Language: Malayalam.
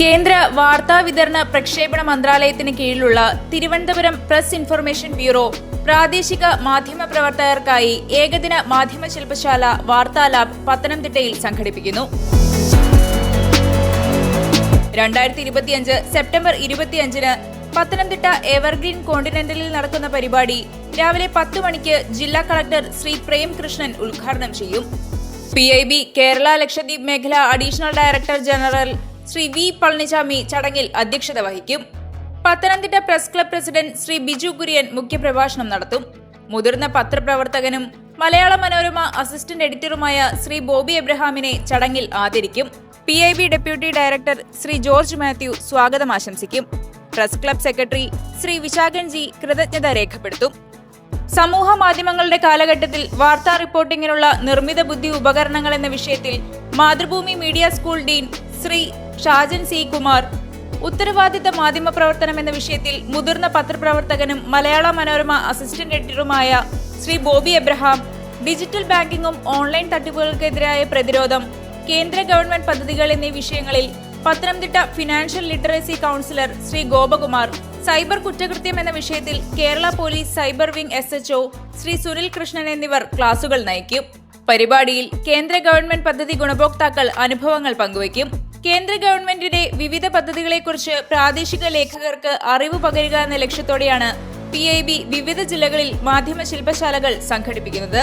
കേന്ദ്ര വാർത്താ വിതരണ പ്രക്ഷേപണ മന്ത്രാലയത്തിന് കീഴിലുള്ള തിരുവനന്തപുരം പ്രസ് ഇൻഫർമേഷൻ ബ്യൂറോ പ്രാദേശിക മാധ്യമ പ്രവർത്തകർക്കായി ഏകദിന മാധ്യമ ശില്പശാല വാർത്താ ലാബ് പത്തനംതിട്ടയിൽ സംഘടിപ്പിക്കുന്നു. രണ്ടായിരത്തി ഇരുപത്തിയഞ്ച് സെപ്റ്റംബർ ഇരുപത്തിയഞ്ചിന് പത്തനംതിട്ട എവർഗ്രീൻ കോണ്ടിനെന്റലിൽ നടക്കുന്ന പരിപാടി രാവിലെ പത്ത് മണിക്ക് ജില്ലാ കളക്ടർ ശ്രീ പ്രേംകൃഷ്ണൻ ഉദ്ഘാടനം ചെയ്യും. P I B Kerala Lakshadweep മേഖല additional director general Shri V Palaniswami ചടങ്ങിൽ അധ്യക്ഷത വഹിക്കും. Pathanamthitta press club president Shri Biju Kurian മുഖ്യപ്രഭാഷണം നടത്തും. മുതിർന്ന പത്രപ്രവർത്തകനും മലയാള മനോരമ അസിസ്റ്റന്റ് എഡിറ്ററുമായ ശ്രീ ബോബി എബ്രഹാമിനെ ചടങ്ങിൽ ആദരിക്കും. P I B deputy director Shri George Mathew സ്വാഗതം ആശംസിക്കും. Press club secretary Shri Vishakhanji കൃതജ്ഞത രേഖപ്പെടുത്തും. സമൂഹ മാധ്യമങ്ങളുടെ കാലഘട്ടത്തിൽ വാർത്താ റിപ്പോർട്ടിങ്ങിനുള്ള നിർമ്മിത ബുദ്ധി ഉപകരണങ്ങൾ എന്ന വിഷയത്തിൽ Mathrubhumi media school dean Shri Shajan C Kumar. ഉത്തരവാദിത്ത മാധ്യമ പ്രവർത്തനം എന്ന വിഷയത്തിൽ മുതിർന്ന പത്രപ്രവർത്തകനും മലയാള മനോരമ അസിസ്റ്റന്റ് എഡിറ്ററുമായ ശ്രീ ബോബി എബ്രഹാം ഡിജിറ്റൽ ബാങ്കിങ്ങും ഓൺലൈൻ തട്ടിപ്പുകൾക്കെതിരായ പ്രതിരോധം കേന്ദ്ര ഗവൺമെന്റ് പദ്ധതികൾ എന്നീ വിഷയങ്ങളിൽ Pathanamthitta financial literacy counselor Shri Gopakumar cyber കുറ്റകൃത്യം എന്ന വിഷയത്തിൽ Kerala police cyber wing S HO Shri Sunil Krishnan എന്നിവർ ക്ലാസുകൾ നയിക്കും. പരിപാടിയിൽ കേന്ദ്ര ഗവൺമെന്റ് പദ്ധതി ഗുണഭോക്താക്കൾ അനുഭവങ്ങൾ പങ്കുവയ്ക്കും. കേന്ദ്ര ഗവൺമെന്റിന്റെ വിവിധ പദ്ധതികളെക്കുറിച്ച് പ്രാദേശിക ലേഖകർക്ക് അറിവ് പകരുക എന്ന ലക്ഷ്യത്തോടെയാണ് പി വിവിധ ജില്ലകളിൽ മാധ്യമ ശില്പശാലകൾ സംഘടിപ്പിക്കുന്നത്.